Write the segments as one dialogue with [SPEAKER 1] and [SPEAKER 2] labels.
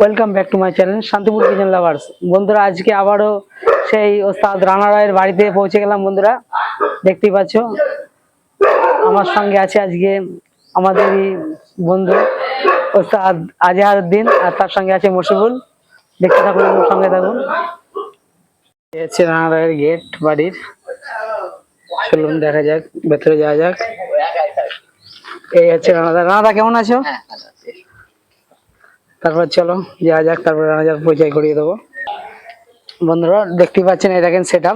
[SPEAKER 1] Welcome back to my channel Shantipur kitchen lovers বন্ধুরা, আজকে আবারও সেই ওস্তাদ রানা রায়ের বাড়িতে পৌঁছে গেলাম বন্ধুরা। দেখতেই পাচ্ছ, আমার সঙ্গে আছে আজকে আমাদেরই বন্ধু ওস্তাদ আজহার উদ্দিন, আর তার সঙ্গে আছে মসিবুল দেখতে থাকুন এবং সঙ্গে থাকুন। হচ্ছে রানা রায়ের গেট বাড়ির। চলুন, দেখা যাক, ভেতরে যাওয়া যাক। এই হচ্ছে রানাদা রানাদা কেমন আছো। তারপর চলো যাওয়া যাক, তারপর রানাদার পরিচয় করিয়ে দেবো। বন্ধুরা, দেখতেই পাচ্ছেন এটা দেখেন সেট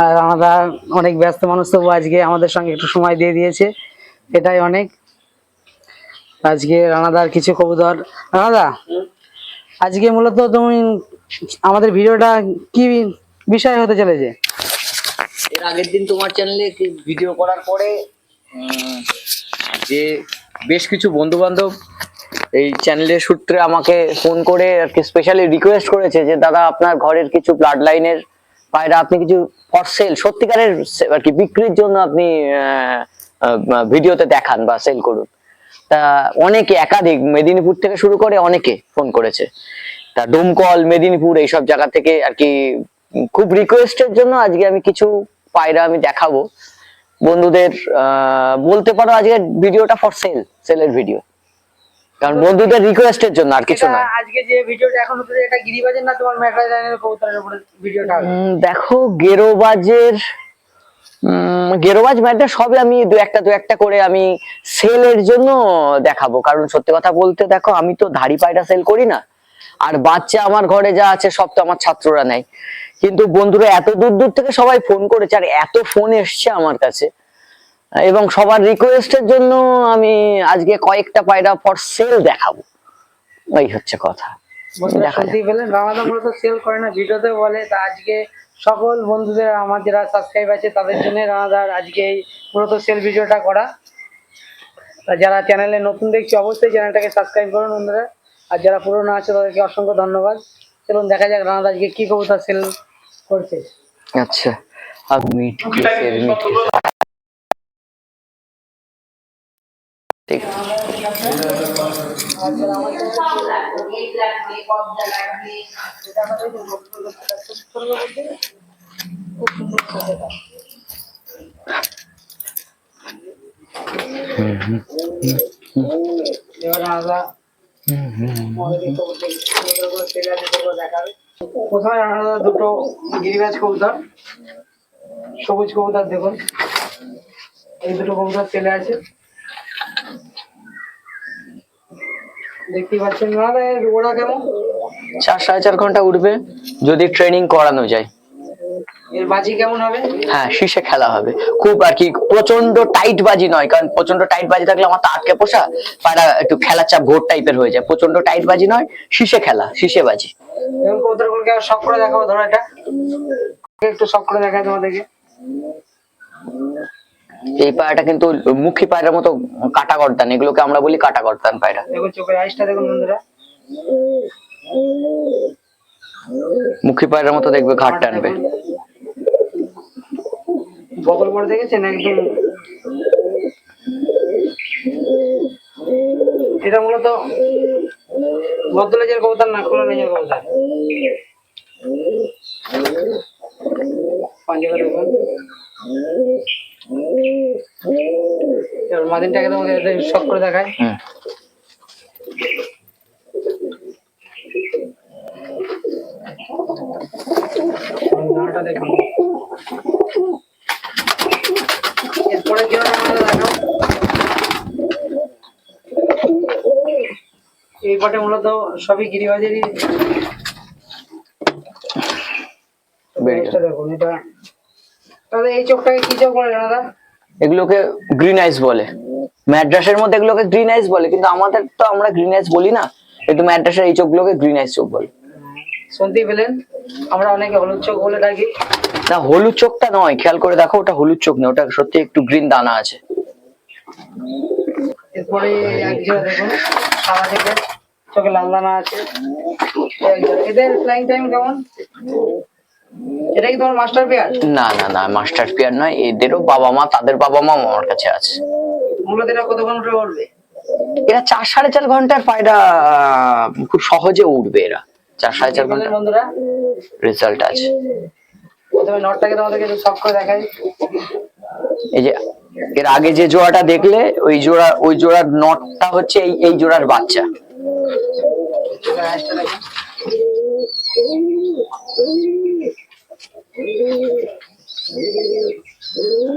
[SPEAKER 1] আর রানাদা অনেক ব্যস্ত মানুষ, তবু আজকে আমাদের সঙ্গে একটু সময় দিয়ে দিয়েছে। এটাই অনেক। আজকে রানাদার কিছু কবুতর। রানাদা আজকে মূলত তুমি আমাদের ভিডিওটা কি বিষয় হতে চলেছে?
[SPEAKER 2] এর আগের দিন তোমার চ্যানেলে ভিডিও করার পরে যে বেশ কিছু বন্ধু বান্ধব এই চ্যানেলের সূত্রে আমাকে ফোন করে আর কি স্পেশালি রিকোয়েস্ট করেছে যে, দাদা, আপনার ঘরের কিছু ব্লাড লাইনের পায়রা, আপনি কিছু ফর সেল সত্যিকারের আর কি বিক্রির জন্য আপনি ভিডিওতে দেখান বা সেল করুন। তা অনেকে, একাধিক, মেদিনীপুর থেকে শুরু করে অনেকে ফোন করেছে। তা ডোমকল, মেদিনীপুর, এইসব জায়গা থেকে আর কি খুব রিকোয়েস্টের জন্য আজকে আমি কিছু পায়রা আমি দেখাবো। বন্ধুদের বলতে পারো আজকে ভিডিওটা ফর সেল সেলের ভিডিও কারণ বন্ধুদের রিকোয়েস্টের জন্য আর কিছু না
[SPEAKER 1] আজকে যে ভিডিওটা এখন হচ্ছে এটা গিরিবাজের না তোমার ম্যাট্রাই লাইনের কবুতরের উপরে ভিডিওটা
[SPEAKER 2] দেখো গেরোবাজের গেরোবাজ ম্যাটটা সবে আমি দু একটা দু একটা করে আমি সেলের জন্য দেখাবো। কারণ সত্যি কথা বলতে দেখো আমি তো ধাড়ি পায়রা সেল করি না। আর বাচ্চা আমার ঘরে যা আছে সব তো আমার ছাত্ররা নেয়। কিন্তু বন্ধুরা এত দূর দূর থেকে সবাই ফোন করেছে আর এত ফোন এসছে আমার কাছে। এবং সবার রিকোয়েস্টের জন্য আমি আজকে কয়েকটা পায়রা ফর সেল দেখাবো। এই হচ্ছে কথা।
[SPEAKER 1] সেল করে না ভিডিওতে বলে তা আজকে সকল বন্ধুদের আমার যারা সাবস্ক্রাইব আছে তাদের জন্য রানাদার আজকে এই মূলত সেল ভিডিওটা করা। যারা চ্যানেলে নতুন দেখছি অবশ্যই চ্যানেলটাকে সাবস্ক্রাইব করুন বন্ধুরা। আর যারা পুরনো আছে তাদেরকে অসংখ্য ধন্যবাদ। চলুন দেখা যাক রানাদা আজকে কি কবুতর সেল করছে।
[SPEAKER 2] আচ্ছা আর মিট কিসের মিট কিসের ঠিক আছে।
[SPEAKER 1] এবার রানাদা আমাদের এই কবুতর কবুতরগুলো সেল আছে সেগুলো দেখাবে প্রথমে দুটো গিরিবাজ কবুতর সবুজ কবুতর দেখুন। এই দুটো কবুতর সেলে আছে দেখতেই পাচ্ছেন রানাদা ওরা কেমন?
[SPEAKER 2] চার সাড়ে চার ঘণ্টা উঠবে যদি ট্রেনিং করানো যায়।
[SPEAKER 1] এর বাজি কেমন হবে?
[SPEAKER 2] হ্যাঁ শীষে খেলা হবে। খুব আর কি প্রচণ্ড টাইট বাজি নয় কারণ প্রচণ্ড টাইট বাজি থাকলে আমার তো আটকে পোষা পায়রা একটু খেলার চাপ ভোট টাইপের হয়ে যায়। প্রচণ্ড টাইট বাজি নয় শীষে খেলা শীষে বাজি।
[SPEAKER 1] এবং কবুতরগুলোকে শখ করে দেখাবো ধরো এটা একটু শখ করে দেখায় তোমাদেরকে।
[SPEAKER 2] এই পায়রাটা কিন্তু মুখী পায়রার মতো কাটা গর্দান এগুলোকে আমরা বলি কাটা গর্দান পায়রা।
[SPEAKER 1] দেখুন চোখের আইসটা দেখুন বন্ধুরা।
[SPEAKER 2] মুখী পায়রার মতো দেখবে ঘাট টানবে।
[SPEAKER 1] বগল পরে দেখেছেন একদম এটা মূলত ভদ্রলেজের কবুতর না খোলা লেজের কবুতর? পাঞ্জাবে দেখুন। এবার মাদিনটাকে তোমাকে শখ করে দেখায় এরপরে কি এই পটে মূলত সবই গিরিবাজেরই। দেখুন এটা তাহলে এই চোখটাকে কি চোখ বলে দাদা?
[SPEAKER 2] এগুলোকে গ্রিন আইস বলে। ম্যাড্রাসের মধ্যে এগুলোকে গ্রিন আইস বলে কিন্তু আমাদের তো আমরা গ্রিন আইস বলি না। কিন্তু ম্যাড্রাসের এই চোখগুলোকে গ্রিন আইস চোখ বলে।
[SPEAKER 1] শুনতেই পেলেন আমরা অনেকে হলুদ চোখ বলে থাকি
[SPEAKER 2] না হলুদ চোখটা নয় খেয়াল করে দেখো ওটা হলুদ চোখ না ওটা সত্যি একটু গ্রিন দানা আছে।
[SPEAKER 1] এরপরে এক দেখুন সাদা থেকে চোখে লাল দানা আছে। এদের ফ্লাইং টাইম কেমন? এটা কি তোমার মাস্টার পেয়ার
[SPEAKER 2] না না না মাস্টার পিয়ার নয় এদেরও বাবা মা তাদের বাবা মা আমার কাছে আছে।
[SPEAKER 1] মূলত এটা কতক্ষণ উঠে উঠবে
[SPEAKER 2] এরা চার সাড়ে চার ঘণ্টার পায়রা খুব সহজে উঠবে এরা। চার সাড়ে চার ঘণ্টা।
[SPEAKER 1] বন্ধুরা?
[SPEAKER 2] রেজাল্ট আছে।
[SPEAKER 1] প্রথমে নটটাকে তোমাদেরকে একটু করে দেখাই।
[SPEAKER 2] এই যে এর আগে যে জোড়াটা দেখলে ওই জোড়া ওই জোড়ার নটটা হচ্ছে এই এই জোড়ার বাচ্চা।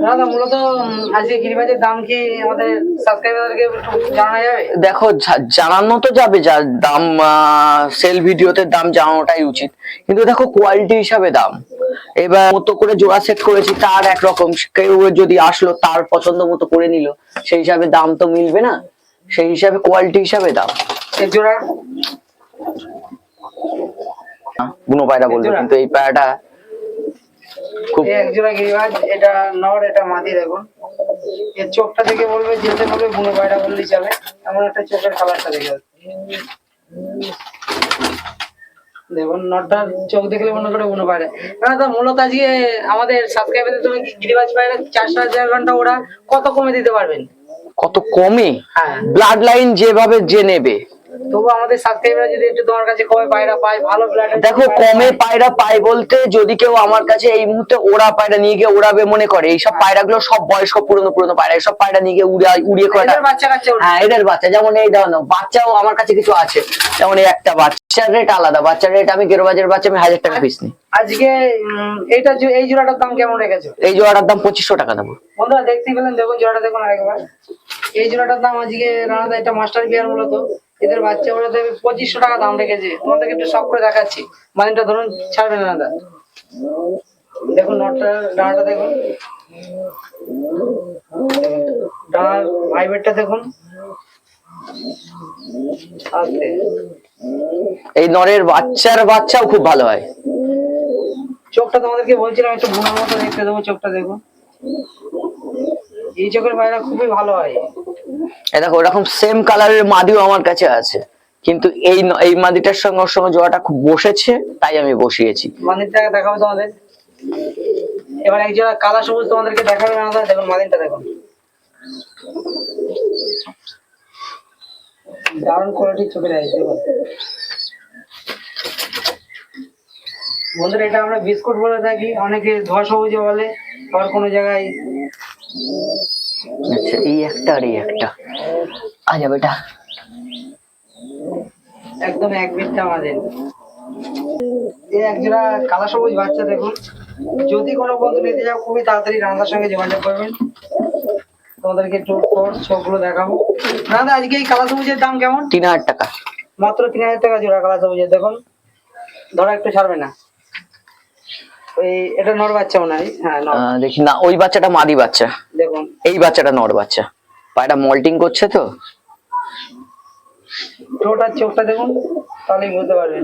[SPEAKER 1] দাদা মূলত আজকে গিরিবাজের দাম কি আমাদের সাবস্ক্রাইবারদেরকে একটু জানা যাবে?
[SPEAKER 2] দেখো জানানো তো যাবে যা দাম সেল ভিডিওতে দাম জানানোটাই উচিত। কিন্তু দেখো কোয়ালিটি হিসাবে দাম। এবার মতো করে জোড়া সেট করেছি তার একরকম। কেউ যদি আসলো তার পছন্দ মতো করে নিল সেই হিসাবে দাম তো মিলবে না। সেই হিসাবে কোয়ালিটি হিসাবে দাম।
[SPEAKER 1] জোড়ার
[SPEAKER 2] বুনো পায়রা
[SPEAKER 1] জোড়া?
[SPEAKER 2] কিন্তু এই পায়রাটা খুব
[SPEAKER 1] এই এক জোড়া গিরিবাজ এটা নর এটা মাদি দেখুন। এর চোখটা দেখে বলবে যেতে বলবে বুনো পায়রা বললেই চলে। এমন একটা চোখের কালারটা দেখে দেখুন নটটার চোখ দেখলে মনে করে বুনো পায়রা। তো মূলত আজকে আমাদের সাবস্ক্রাইবারদের তুমি গিরিবাজ পায়রা চার সাড়ে চার ঘণ্টা ওরা কত কমে দিতে পারবেন?
[SPEAKER 2] কত কমে?
[SPEAKER 1] হ্যাঁ।
[SPEAKER 2] ব্লাড লাইন যেভাবে যে নেবে।
[SPEAKER 1] তবু আমাদের সাবস্ক্রাইবার যদি একটু তোমার কাছে কমে পায়রা পায় ভালো
[SPEAKER 2] দেখো কমে পায়রা পাই বলতে যদি কেউ আমার কাছে এই মুহূর্তে ওরা পায়রা নিয়ে গিয়ে ওড়াবে মনে করে এইসব পায়রাগুলো সব বয়স্ক পুরনো পুরনো পায়রা এইসব পায়রা নিয়ে গিয়ে উড়ে উড়িয়ে করে
[SPEAKER 1] বাচ্চা কাচ্চা
[SPEAKER 2] হ্যাঁ এদের বাচ্চা যেমন এই দাও বাচ্চাও আমার কাছে কিছু আছে। যেমন এই একটা বাচ্চার রেট আলাদা বাচ্চার রেট আমি বাচ্চা আমি হাজার টাকা পিস নিই।
[SPEAKER 1] আজকে এইটা এই জোড়াটার দাম কেমন রেখেছো?
[SPEAKER 2] এই জোড়াটার দাম পঁচিশশো টাকা দেবো।
[SPEAKER 1] বন্ধুরা দেখতে পেলেন দেখুন জোড়াটা দেখুন আরেকবার। এই জোড়াটার দাম আজকে রানাদা এটা মাস্টার বিয়ার মূলত এদের বাচ্চা ওরা দেবে পঁচিশশো টাকা দাম রেখেছে। তোমাদেরকে একটু সব করে দেখাচ্ছি। মানিটা ধরুন ছাড়বেন রানাদা দেখুন নটটা ডানাটা দেখুন। ডানার ভাইবেটটা দেখুন।
[SPEAKER 2] এই নরের বাচ্চার বাচ্চাও খুব ভালো হয়।
[SPEAKER 1] চোখটা তোমাদেরকে বলছিলাম একটু বুনার মতো দেখতে দেবো চোখটা দেখুন। এই চোখের বাইরে খুবই ভালো হয়।
[SPEAKER 2] এই দেখো ওরকম সেম কালারের মাদিও আমার কাছে আছে। কিন্তু এই এই মাদিটার সঙ্গে ওর সঙ্গে জোড়াটা খুব বসেছে তাই আমি বসিয়েছি।
[SPEAKER 1] মাদিনটাকে দেখাবো তোমাদের। এবার এক জোড়া কালা সবুজ তোমাদেরকে দেখাবে না দেখুন মাদিনটা দেখুন দারুণ কোয়ালিটির আইস দেখুন বন্ধুরা এটা আমরা বিস্কুট বলে থাকি অনেকে ধোয়া সবুজে বলে আবার কোনো জায়গায়
[SPEAKER 2] আচ্ছা এই একটা আর এই একটা। আচ্ছা বেটা।
[SPEAKER 1] একদম এক বিটটা আমাদের এক জোড়া কালা সবুজ বাচ্চা দেখুন। যদি কোনো বন্ধু নিতে যাও খুবই তাড়াতাড়ি রান্নার সঙ্গে যোগাযোগ করবেন। তোমাদেরকে একটু ওর চোখগুলো দেখাবো। দাদা আজকে এই কালা সবুজের দাম কেমন?
[SPEAKER 2] তিন হাজার টাকা।
[SPEAKER 1] মাত্র তিন হাজার টাকা জোড়া কালা সবুজের দেখুন। ধরো একটু ছাড়বে না। ওই এটা নর বাচ্চা মনে হয় হ্যাঁ
[SPEAKER 2] দেখি না ওই বাচ্চাটা মাদি বাচ্চা।
[SPEAKER 1] দেখুন।
[SPEAKER 2] এই বাচ্চাটা নর বাচ্চা। পায়রা মল্টিং করছে তো?
[SPEAKER 1] ঠোঁটার চোখটা দেখুন তাহলেই বুঝতে পারবেন।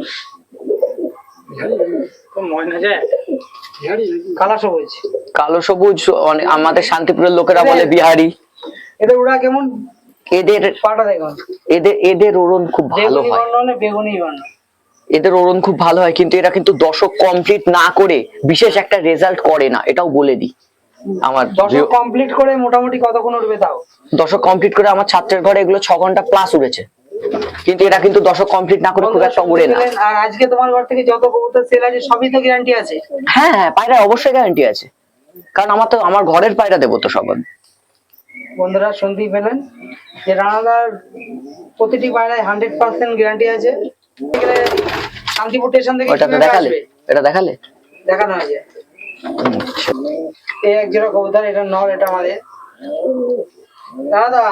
[SPEAKER 1] কালা সবুজ।
[SPEAKER 2] কালো সবুজ অনেক আমাদের শান্তিপুরের লোকেরা বলে বিহারি।
[SPEAKER 1] এটা ওরা কেমন?
[SPEAKER 2] এদের
[SPEAKER 1] পাটা দেখুন।
[SPEAKER 2] এদের এদের ওড়ন খুব ভালো
[SPEAKER 1] বেগুনি
[SPEAKER 2] হয়।
[SPEAKER 1] বেগুনি বর্ণ।
[SPEAKER 2] এদের ওড়ন খুব ভালো হয় কিন্তু এরা কিন্তু দশক কমপ্লিট না করে বিশেষ একটা রেজাল্ট করে না এটাও বলে দিই। আমার
[SPEAKER 1] দশক কমপ্লিট করে মোটামুটি কতক্ষণ উঠবে তাও?
[SPEAKER 2] দশক কমপ্লিট করে আমার ছাত্রের ঘরে এগুলো ছ ঘণ্টা প্লাস উড়েছে কিন্তু এরা কিন্তু দশক কমপ্লিট না করে খুব একটা উড়ে না।
[SPEAKER 1] আর আজকে তোমার ঘর থেকে যত কবুতর সেল আছে সবই তো গ্যারান্টি আছে।
[SPEAKER 2] হ্যাঁ হ্যাঁ পায়রা অবশ্যই গ্যারান্টি আছে। কারণ আমার তো আমার ঘরের পায়রা দেবো তো সব
[SPEAKER 1] বন্ধুরা শুনতেই পেলেন যে রানাদার প্রতিটি পায়রায় হান্ড্রেড পার্সেন্ট গ্যারান্টি আছে। শান্তিপুর স্টেশন থেকে
[SPEAKER 2] ওটা
[SPEAKER 1] কীভাবে
[SPEAKER 2] দেখালে?
[SPEAKER 1] আসবে?
[SPEAKER 2] এটা দেখালে?
[SPEAKER 1] দেখানো হয়েছে
[SPEAKER 2] আচ্ছা।
[SPEAKER 1] এই এক জোড়া কবুতর এটা নর এটা আমাদের। দাদা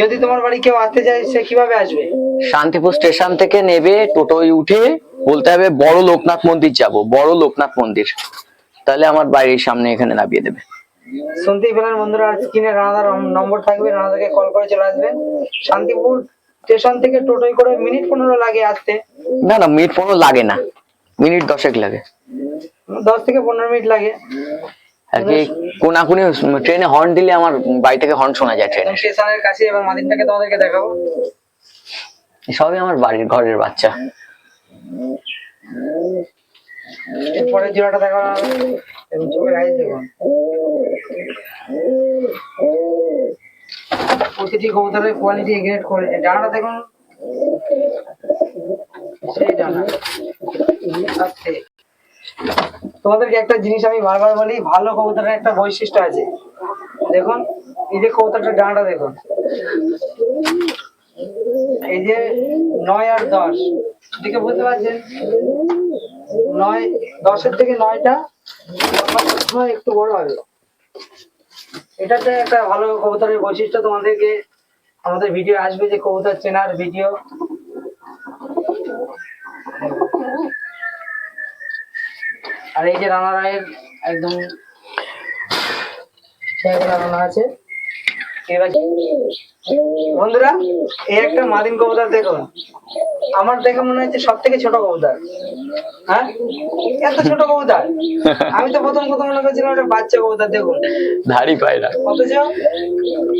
[SPEAKER 1] যদি তোমার বাড়ি কেউ আসতে চায় সে কীভাবে আসবে?
[SPEAKER 2] শান্তিপুর স্টেশন থেকে নেবে টোটোয় উঠে বলতে হবে বড় লোকনাথ মন্দির যাব বড় লোকনাথ মন্দির। তাহলে আমার বাড়ির সামনে এখানে নামিয়ে দেবে।
[SPEAKER 1] শুনতেই পেলেন বন্ধুরা স্ক্রিনে রানাদার নম্বর থাকবে রানাদাকে কল করে চলে আসবেন। শান্তিপুর স্টেশন থেকে টোটোয় করে মিনিট পনেরো লাগে আসতে।
[SPEAKER 2] না না মিনিট পনেরো লাগে না। মিনিট দশেক লাগে।
[SPEAKER 1] দশ থেকে পনেরো মিনিট লাগে।
[SPEAKER 2] কি কোনাকুনি ট্রেনে হর্ন দিলে আমার বাড়ি থেকে হর্ন শোনা যায় ট্রেনে
[SPEAKER 1] স্টেশনের কাছে এবং মাদিনটাকে তোমাদেরকে দেখাবো।
[SPEAKER 2] সবই আমার বাড়ির ঘরের বাচ্চা।
[SPEAKER 1] এরপরে জোড়াটা এবং চোখের আইস দেখুন। প্রতিটি কবুতরের কোয়ালিটি গ্রেড করেছে ডানাটা দেখুন। সেই ডানা। আচ্ছা। তোমাদেরকে একটা জিনিস আমি বারবার বলি, ভালো কবুতরের একটা বৈশিষ্ট্য আছে। দেখুন, এই যে কবুতরটার ডানাটা দেখুন। এই যে নয় আর দশ দিকে বুঝতে পারছেন? নয়, দশের থেকে নয়টা একটু বড় হবে। এটাতে একটা ভালো কবুতরের বৈশিষ্ট্য তোমাদেরকে, আমাদের ভিডিও আসবে যে কবুতর চেনার ভিডিও আর এই যে রানা রায়ের একদম লাগানো আছে। এবার বন্ধুরা এই একটা মাদিন কবুতর দেখুন আমার দেখে মনে হচ্ছে সব থেকে ছোট কবুতর। হ্যাঁ? এত ছোট কবুতর। আমি তো প্রথম প্রথম মনে করছিলাম ওটা বাচ্চা কবুতর দেখুন
[SPEAKER 2] ধাড়ি পায়রা।
[SPEAKER 1] অথচ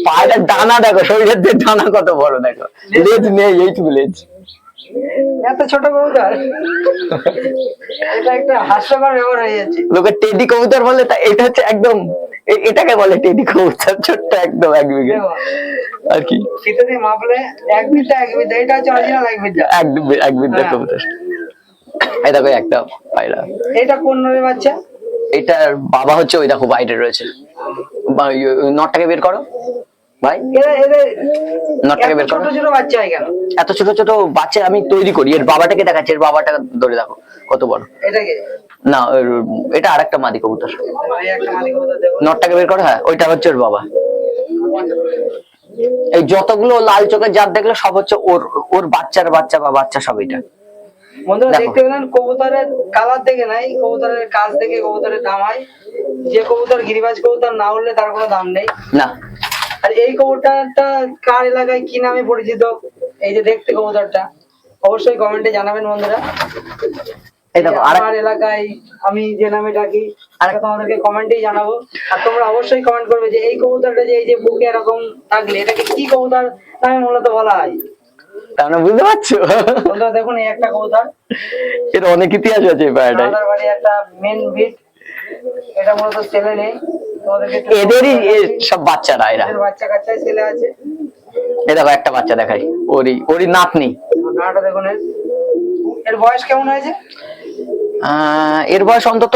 [SPEAKER 2] পায়রার ডানা দেখো শরীরের দিয়ে ডানা কত বড় দেখো। লেজ নেই এইটুকু লেজ।
[SPEAKER 1] এত ছোট কবুতর। এটা একটা হাস্যকর ব্যাপার হয়ে যাচ্ছে।
[SPEAKER 2] লোকে টেডি কবুতর বলে তা এটা হচ্ছে একদম এটাকে বলে টেডি কবুতর ছোট্ট একদম এক বিঘে। আর কি?
[SPEAKER 1] মাপলে এক বিঘা এক বিঘা এটা হচ্ছে অরিজিনাল এক বিঘা।
[SPEAKER 2] এক বিঘা এক বিদ্যা
[SPEAKER 1] হ্যাঁ।
[SPEAKER 2] কবুতর। এই দেখো একটা পায়রা
[SPEAKER 1] এটা কোন বাচ্চা?
[SPEAKER 2] এটার বাবা হচ্ছে ওই দেখো বাইরে রয়েছে। নটটাকে বের করো। ভাই? নটটাকে বের করো।
[SPEAKER 1] ছোট ছোট বাচ্চা হয় কেন
[SPEAKER 2] এত ছোট ছোট বাচ্চা আমি তৈরি করি। এর বাবাটাকে দেখাচ্ছি এর বাবাটা ধরে দেখো কত বড়।
[SPEAKER 1] এটাকে?
[SPEAKER 2] না এটা আরেকটা মাদি কবুতর।
[SPEAKER 1] একটা মাদি কবুতর
[SPEAKER 2] নটটাকে বের করো হ্যাঁ ওইটা হচ্ছে ওর বাবা। এই যতগুলো লাল চোখের জাত দেখলে সব হচ্ছে ওর ওর বাচ্চার বাচ্চা বা বাচ্চা সব এটা।
[SPEAKER 1] বন্ধুরা দেখতে পেলেন কবুতরের কালার দেখে নাই কবুতরের কাজ দেখে কবুতরের দাম হয়। যে কবুতর গিরিবাজ কবুতর না উঠলে তার কোনো দাম নেই।
[SPEAKER 2] না।
[SPEAKER 1] আর এই কবুতরটা কার এলাকায় কি নামে পরিচিত? এই যে দেখতে কবুতরটা অবশ্যই কমেন্টে জানাবেন বন্ধুরা।
[SPEAKER 2] এই দেখো আর
[SPEAKER 1] আমার এলাকায় আমি যে নামে ডাকি
[SPEAKER 2] আর-
[SPEAKER 1] সেটা তোমাদেরকে কমেন্টেই জানাব। আর তোমরা অবশ্যই কমেন্ট করবে যে এই কবুতরটা যে এই যে বুকে এরকম থাকলে এটাকে কি কবুতর নামে মূলত বলা হয়?
[SPEAKER 2] বুঝতে পারছ?
[SPEAKER 1] বন্ধুরা দেখুন এই একটা কবুতর।
[SPEAKER 2] এর অনেক ইতিহাস আছে এই পায়রাটায়
[SPEAKER 1] একটা মেন বিট এটা মূলত ছেলে নেই
[SPEAKER 2] এদেরই সব বাচ্চারা এরা।
[SPEAKER 1] বাচ্চা কাচ্চায় ছেলে আছে?
[SPEAKER 2] এ দেখো একটা বাচ্চা দেখাই ওরই ওরই নাতনি।
[SPEAKER 1] এর এর বয়স কেমন হয়েছে?
[SPEAKER 2] আহ, এর বয়স অন্তত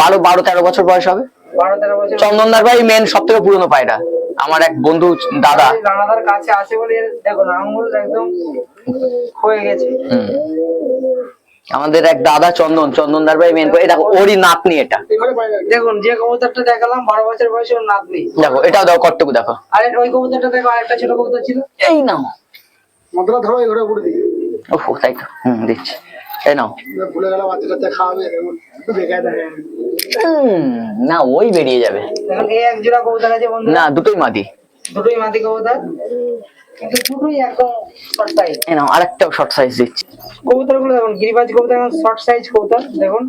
[SPEAKER 2] বারো বারো তেরো বছর বয়স হবে।
[SPEAKER 1] বারো তেরো বছর।
[SPEAKER 2] চন্দনদার ভাই মেন সব থেকে পুরনো পায়রা। আমার এক বন্ধু দাদা।
[SPEAKER 1] রানাদার কাছে আছে বলে এর দেখুন আঙুল একদম হয়ে গেছে।
[SPEAKER 2] আমাদের এক দাদা চন্দন চন্দনদার ভাই মেন এই দেখো ওরই নাতনি এটা।
[SPEAKER 1] দেখুন যে কবুতরটা দেখালাম বারো বছর বয়সে ওর নাতনি।
[SPEAKER 2] দেখো এটাও দেখো কতটুকু দেখো।
[SPEAKER 1] আরে ওই কবুতরটা দেখো আরেকটা ছোট কবুতর ছিল।
[SPEAKER 2] এই নাও।
[SPEAKER 3] মাত্রা ধরো দিকে
[SPEAKER 2] ওহ তাই তো। হুম দিচ্ছি। এই নাও।
[SPEAKER 3] ভুলে গেলে বাচ্চা টাচ্চা খাওয়াবে এমন একটু বেকায় থাকে
[SPEAKER 2] হুম, না ওই বেরিয়ে যাবে।
[SPEAKER 1] এক জোড়া কবুতর আছে বন্ধু
[SPEAKER 2] না দুটোই মাদি।
[SPEAKER 1] দুটোই মাদি কবুতর কিন্তু দুটোই একদম শর্ট সাইজ
[SPEAKER 2] এই নাও আরেকটাও শর্ট সাইজ দিচ্ছি।
[SPEAKER 1] কবুতরগুলো দেখুন গিরিবাজ কবুতর এখন শর্ট সাইজ কবুতর দেখুন।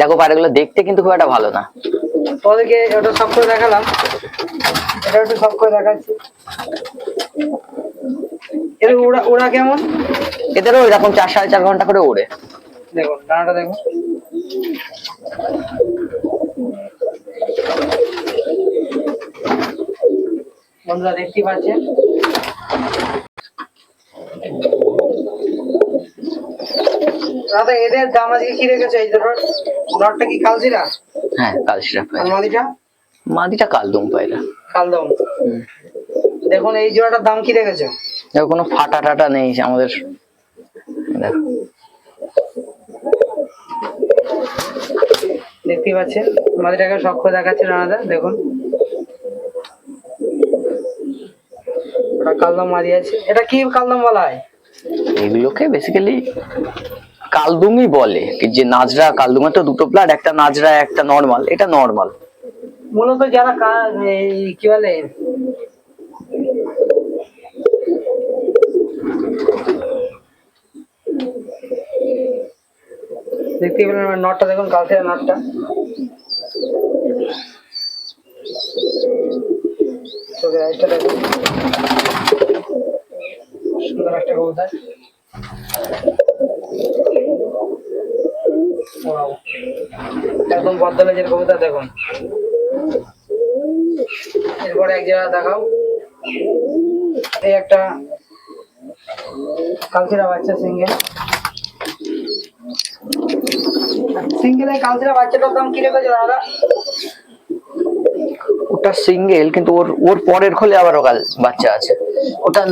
[SPEAKER 2] দেখো পায়রাগুলো দেখতে কিন্তু খুব একটা ভালো না।
[SPEAKER 1] তোমাদেরকে ওটা সব করে দেখালাম। এটা একটু সব করে দেখাচ্ছি। এর ওরা ওরা কেমন?
[SPEAKER 2] এদেরও এরকম চার সাড়ে চার ঘণ্টা করে ওড়ে।
[SPEAKER 1] দেখুন ডানাটা দেখুন। বন্ধুরা দেখতেই পাচ্ছেন? দাদা এদের দাম আজকে কি রেখেছো? এই ধরো নটটা কি কালজিরা?
[SPEAKER 2] হ্যাঁ কালশিরা
[SPEAKER 1] আর
[SPEAKER 2] পায়রা
[SPEAKER 1] মাদিটা?
[SPEAKER 2] মাদিটা কালদম পায়রা
[SPEAKER 1] কালদম। দেখুন এই জোড়াটার দাম কি রেখেছো?
[SPEAKER 2] দেখো কোনো ফাটা টাটা নেই আমাদের। দেখো।
[SPEAKER 1] দেখতেই পাচ্ছেন? মাদিটাকে করে দেখাচ্ছে রানাদা দেখুন। ওটা কালদম মাদি আছে। এটা কি কালদম বলা হয়?
[SPEAKER 2] এগুলোকে বেসিক্যালি কালদুমই বলে। যে নাজরা কালদুমে তো দুটো প্লাট একটা নাজরা একটা নর্মাল এটা নর্মাল
[SPEAKER 1] মূলত যারা কা- বলে? দেখতেই পেলেন আমার নটটা দেখুন কাল থেকে নটটা চোখের আইসটা দেখুন সুন্দর একটা কবুতর. একদম বদলেজের কবুতর দেখুন। এরপরে এক জায়গা দেখাও। এই একটা কালচিরা বাচ্চা সিঙ্গেল। সিঙ্গেল এই কালচিরা বাচ্চাটার দাম কি রেখেছো দাদা?
[SPEAKER 2] ওটা সিঙ্গেল কিন্তু ওর ওর পরের খোলে আবার ওকাল বাচ্চা আছে। ওটা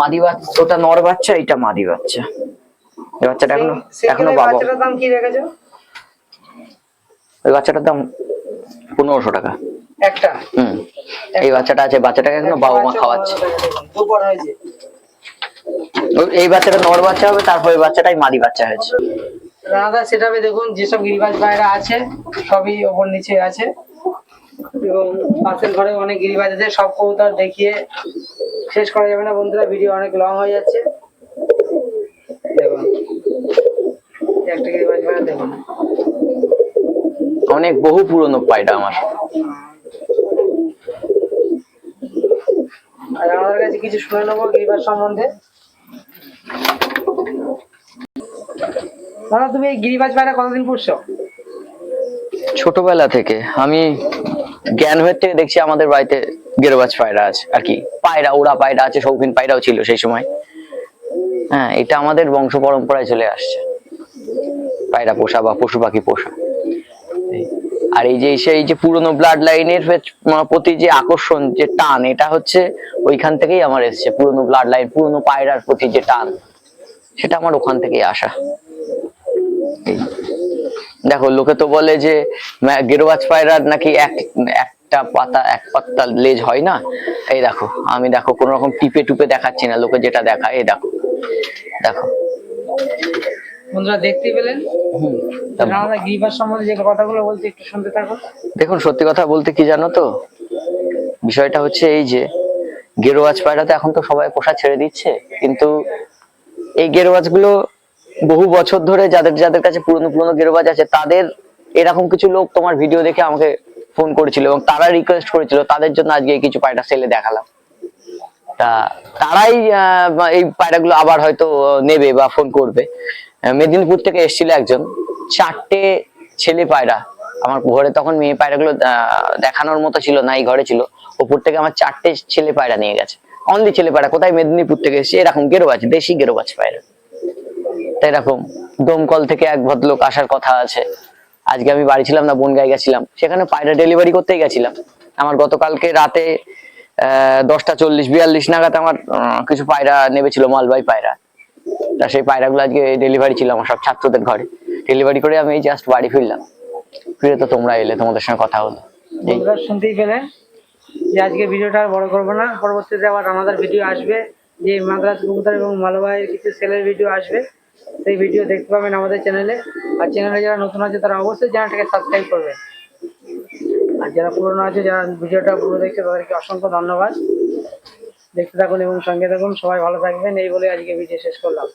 [SPEAKER 2] মাদি বাচ্চা ওটা নর বাচ্চা এটা মাদি বাচ্চা। এই বাচ্চাটা
[SPEAKER 1] এখনও
[SPEAKER 2] এখনও
[SPEAKER 1] এই
[SPEAKER 2] বাবা।
[SPEAKER 1] বাচ্চাটার দাম কি রেখেছো
[SPEAKER 2] ওই বাচ্চাটার দাম পনেরোশো টাকা।
[SPEAKER 1] একটা?
[SPEAKER 2] হুম। এই বাচ্চাটা আছে বাচ্চাটাকে এখনও বাবা মা খাওয়াচ্ছে। এই বাচ্চাটা নর বাচ্চা হবে তারপর বাচ্চাটাই মাদি বাচ্চা হয়েছে।
[SPEAKER 1] রানাদা সেটাবে দেখুন যেসব গিরিবাজ পায়রা আছে সবই ওপর নিচে আছে। এবং পাশের ঘরে অনেক গিরিবাজ আছে সব কবুতর দেখিয়ে শেষ করা যাবে না বন্ধুরা ভিডিও অনেক লং হয়ে যাচ্ছে। দেখুন। একটা গিরিবাজ পায়রা দেখুন।
[SPEAKER 2] অনেক বহু পুরনো পায়রা আমার।
[SPEAKER 1] আর আমাদের কাছে কিছু শুনে নেব গিরিবাজ সম্বন্ধে। দাদা তুমি এই গিরিবাজ পায়রা কতদিন পুষছো?
[SPEAKER 2] ছোটবেলা থেকে। আমি জ্ঞান হয়ে থেকে দেখছি আমাদের বাড়িতে গেরোবাজ পায়রা আছে। আর কি, পায়রা ওরা পায়রা আছে, শৌখিন পায়রাও ছিল সেই সময়। হ্যাঁ এটা আমাদের বংশ পরম্পরায় চলে আসছে। পায়রা পোষা বা পশু পাখি পোষা। আর এই যে, সেই যে পুরনো ব্লাড লাইনের প্রতি যে আকর্ষণ, যে টান, এটা হচ্ছে ওইখান থেকেই আমার এসছে। পুরনো ব্লাড লাইন পুরনো পায়রার প্রতি যে টান, সেটা আমার ওখান থেকেই আসা। দেখো লোকে তো বলে যে গেরোয়াজ পায়রার নাকি এক একটা পাতা এক পাতা লেজ হয় না? এই দেখো আমি দেখো কোন রকম টিপে টুপে দেখাচ্ছি না লোকে যেটা দেখা এই দেখো দেখো।
[SPEAKER 1] বন্ধুরা দেখতেই পেলেন?
[SPEAKER 2] হুম।
[SPEAKER 1] সম্বন্ধে যে কথাগুলো বলছে একটু শুনতে থাকুন
[SPEAKER 2] দেখুন সত্যি কথা বলতে কি জানো তো? বিষয়টা হচ্ছে এই যে গেরোয়াজ পায়রা তো এখন তো সবাই পোষা ছেড়ে দিচ্ছে কিন্তু এই গেরোয়াজগুলো বহু বছর ধরে যাদের যাদের কাছে পুরনো পুরনো গেরোবাজ আছে, তাদের এরকম কিছু লোক তোমার ভিডিও দেখে আমাকে ফোন করেছিল এবং তারা রিকোয়েস্ট করেছিল, তাদের জন্য আজকে কিছু পায়রা সেলে দেখালাম। তা তারাই এই পায়রাগুলো আবার হয়তো নেবে বা ফোন করবে। মেদিনীপুর থেকে এসেছিল একজন, চারটে ছেলে পায়রা। আমার ঘরে তখন মেয়ে পায়রাগুলো দেখানোর মতো ছিল না, এই ঘরে ছিল। ওপর থেকে আমার চারটে ছেলে পায়রা নিয়ে গেছে। অনলি ছেলে পায়রা, কোথায়? মেদিনীপুর থেকে এসেছে, এরকম গেরোবাজ, দেশি গেরোবাজ পায়রা। তাই এরকম। দমকল থেকে এক ভদ্রলোক আসার কথা আছে। আজকে আমি বাড়ি ছিলাম না বনগাই গেছিলাম। সেখানে পায়রা ডেলিভারি করতেই গেছিলাম। আমার গতকালকে রাতে দশটা চল্লিশ, বিয়াল্লিশ নাগাদ আমার কিছু পায়রা নেবেছিল মালবাই পায়রা। তা সেই পায়রাগুলো আজকে ডেলিভারি ছিল আমার সব ছাত্রদের ঘরে। ডেলিভারি করে আমি জাস্ট বাড়ি ফিরলাম। ফিরে তো তোমরা এলে, তোমাদের সঙ্গে কথা হলো।
[SPEAKER 1] শুনতেই পেলেন যে আজকে ভিডিওটা আর বড় করব না। পরবর্তীতে আবার আমাদের ভিডিও আসবে। যে মাদ্রাস কবুতর এবং মালবাইয়ের কিছু সেলের ভিডিও আসবে। সেই ভিডিও দেখতে পাবেন আমাদের চ্যানেলে আর চ্যানেলে যারা নতুন আছে, তারা অবশ্যই চ্যানেলটাকে সাবস্ক্রাইব করবে। আর যারা পুরনো আছে, যারা ভিডিওটা পুরো দেখছে, তাদেরকে অসংখ্য ধন্যবাদ। দেখতে থাকুন এবং সঙ্গে থাকুন। সবাই ভালো থাকবেন। এই বলে আজকে ভিডিও শেষ করলাম।